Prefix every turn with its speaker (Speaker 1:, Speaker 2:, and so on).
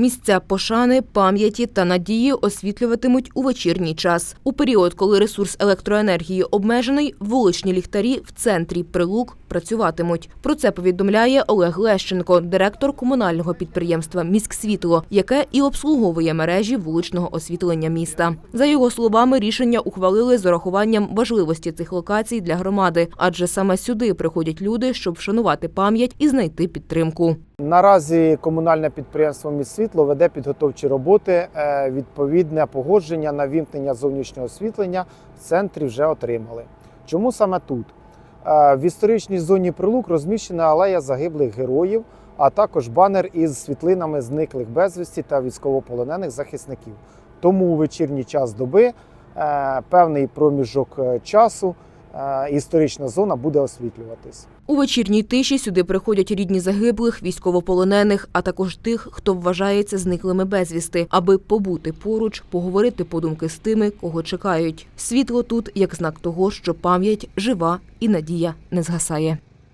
Speaker 1: Місця пошани, пам'яті та надії освітлюватимуть у вечірній час. У період, коли ресурс електроенергії обмежений, вуличні ліхтарі в центрі прилук працюватимуть. Про це повідомляє Олег Лещенко, директор комунального підприємства Міськсвітло, яке і обслуговує мережі вуличного освітлення міста. За його словами, рішення ухвалили з урахуванням важливості цих локацій для громади, адже саме сюди приходять люди, щоб вшанувати пам'ять і знайти підтримку.
Speaker 2: Наразі комунальне підприємство «Міськсвітло» веде підготовчі роботи. Е, Відповідне погодження на вімкнення зовнішнього освітлення в центрі вже отримали. Чому саме тут? Е, В історичній зоні прилук розміщена алея загиблих героїв, а також банер із світлинами зниклих безвісті та військовополонених захисників. Тому у вечірній час доби е, певний проміжок часу історична зона буде освітлюватись.
Speaker 1: У вечірній тиші сюди приходять рідні загиблих, військовополонених, а також тих, хто вважається зниклими безвісти, аби побути поруч, поговорити подумки з тими, кого чекають. Світло тут як знак того, що пам'ять жива і надія не згасає.